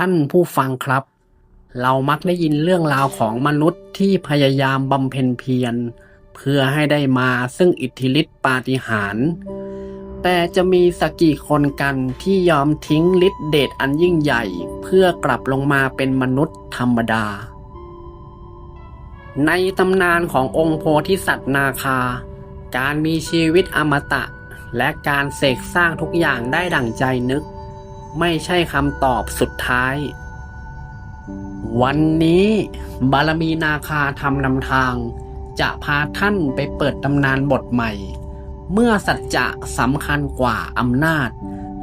ท่านผู้ฟังครับ เรามักได้ยินเรื่องราวของมนุษย์ที่พยายามบำเพ็ญเพียร เพื่อให้ได้มาซึ่งอิทธิฤทธิปาฏิหาริย์แต่จะมีสักกี่คนกันที่ยอมทิ้งฤทธิเดชอันยิ่งใหญ่ เพื่อกลับลงมาเป็นมนุษย์ธรรมดา ในตำนานขององค์โพธิสัตว์นาคา การมีชีวิตอมตะ และการเสกสร้างทุกอย่างได้ดั่งใจนึก ไม่ใช่คำตอบสุดท้าย วันนี้บารมีนาคาทำนำทาง จะพาท่านไปเปิดตำนานบทใหม่ เมื่อสัจจะสำคัญกว่าอำนาจ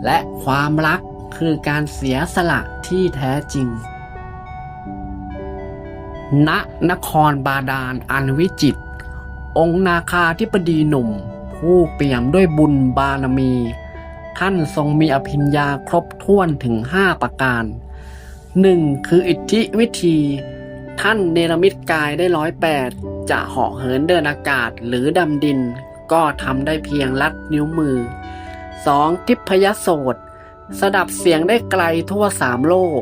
และความรักคือการเสียสละที่แท้จริง ณนครบาดาลอันวิจิต องค์นาคาธิปดีหนุ่ม ผู้เปี่ยมด้วยบุญบารมี ท่านทรงมีอภิญญาครบถ้วนถึงห้าประการหนึ่งคืออิทธิวิธี ท่านเนรมิตกายได้ร้อยแปดจะเหาะเหินเดินอากาศหรือดำดิน ก็ทำได้เพียงลัดนิ้วมือ 2. ทิพยโสตสดับเสียงได้ไกลทั่วสามโลก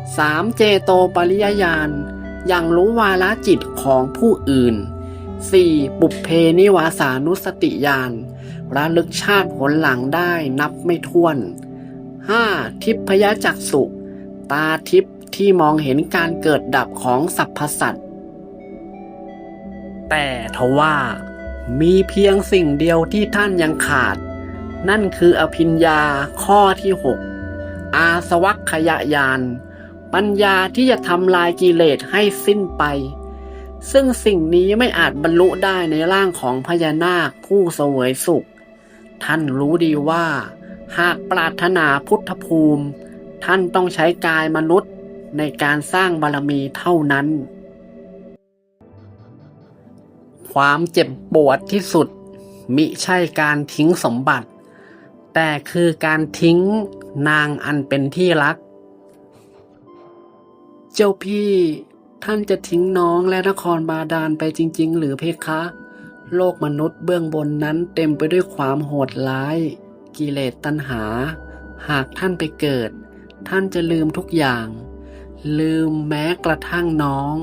3. เจโตปริยญาณยังรู้วาลจิตของผู้อื่น 4. ปุพเพนิวาสานุสติญาณระลึกชาติผลหลังได้นับไม่ถ้วน 5. ทิพยจักสุตาทิพที่มองเห็นการเกิดดับของสรรพสัตว์แต่ทว่า มีเพียงสิ่งเดียวที่ท่านยังขาด นั่นคืออภิญญาข้อที่ 6 อาสวัคขยายาน ปัญญาที่จะทำลายกิเลสให้สิ้นไป ซึ่งสิ่งนี้ไม่อาจบรรลุได้ในร่างของพญานาคผู้เสวยสุข ท่านรู้ดีว่า หากปรารถนาพุทธภูมิ ท่านต้องใช้กายมนุษย์ในการสร้างบารมีเท่านั้น ความเจ็บปวดที่สุด มิใช่การทิ้งสมบัติ แต่คือการทิ้งนางอันเป็นที่รัก เจ้าพี่ ท่านจะทิ้งน้องและนครบาดาลไปจริง ๆ หรือเพคะ โลกมนุษย์เบื้องบนนั้นเต็มไปด้วยความโหดร้าย กิเลสตัณหา หากท่านไปเกิด ท่านจะลืมทุกอย่าง ลืมแม้กระทั่งน้อง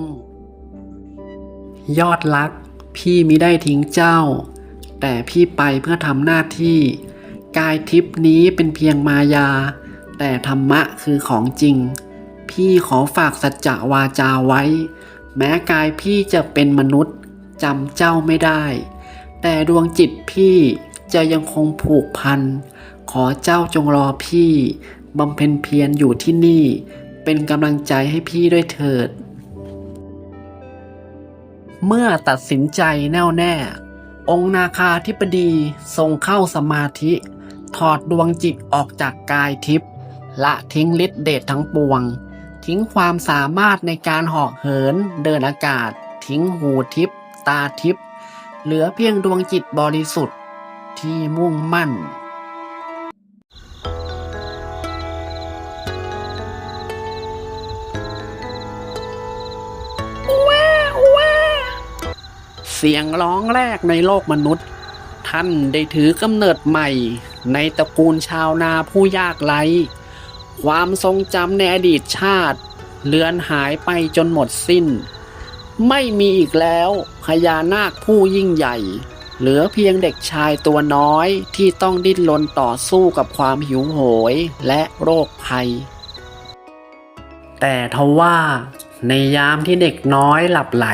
ยอดรัก พี่มิได้ทิ้งเจ้า แต่พี่ไปเพื่อทำหน้าที่ กายทิพนี้เป็นเพียงมายา แต่ธรรมะคือของจริง พี่ขอฝากสัจจะวาจาไว้ แม้กายพี่จะเป็นมนุษย์จำเจ้าไม่ได้ แต่ดวงจิตพี่จะยังคงผูกพัน ขอเจ้าจงรอพี่บำเพ็ญเพียรอยู่ที่นี่ เป็นกำลังใจให้พี่ด้วยเถิด เมื่อตัดสินใจแน่วแน่ องค์นาคาธิปดีทรงเข้าสมาธิ ถอดดวงจิตออกจากกายทิพย์ละทิ้งฤทธิเดชทั้งปวง ทิ้งความสามารถในการเหาะเหิน เดินอากาศ ทิ้งหูทิพย์ตาทิพย์เหลือเพียงดวงจิตบริสุทธิ์ที่มุ่งมั่นเสียงร้องแรกในโลกมนุษย์ ท่านได้ถือกำเนิดใหม่ ในตระกูลชาวนาผู้ยากไร้ ความทรงจำในอดีตชาติเลือนหายไปจนหมดสิ้น ไม่มีอีกแล้วพญานาคผู้ยิ่งใหญ่ เหลือเพียงเด็กชายตัวน้อยที่ต้องดิ้นรนต่อสู้กับความหิวโหยและโรคภัย แต่ทว่าในยามที่เด็กน้อยหลับไหล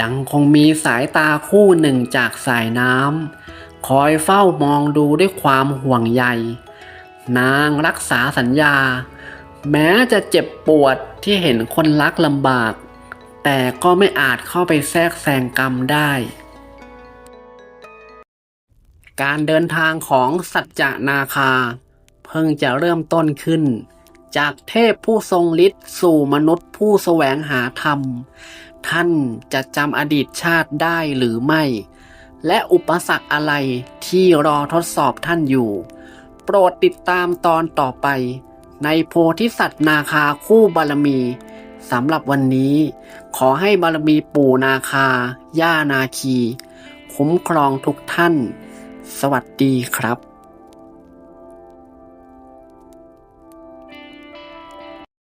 ยังคงมีสายตาคู่หนึ่งจากสายน้ำคอยเฝ้ามองดูด้วยความห่วงใย นางรักษาสัญญา แม้จะเจ็บปวดที่เห็นคนรักลำบาก แต่ก็ไม่อาจเข้าไปแทรกแซงกรรมได้ การเดินทางของสัจจนาคา เพิ่งจะเริ่มต้นขึ้น จากเทพผู้ทรงฤทธิ์สู่มนุษย์ผู้แสวงหาธรรม ท่านจะจำอดีตชาติได้หรือไม่ และอุปสรรคอะไรที่รอทดสอบท่านอยู่ โปรดติดตามตอนต่อไป ในโพธิสัตว์นาคาคู่บารมีสำหรับวันนี้ ขอให้บารมีปู่นาคา ย่านาคี คุ้มครองทุกท่าน สวัสดีครับ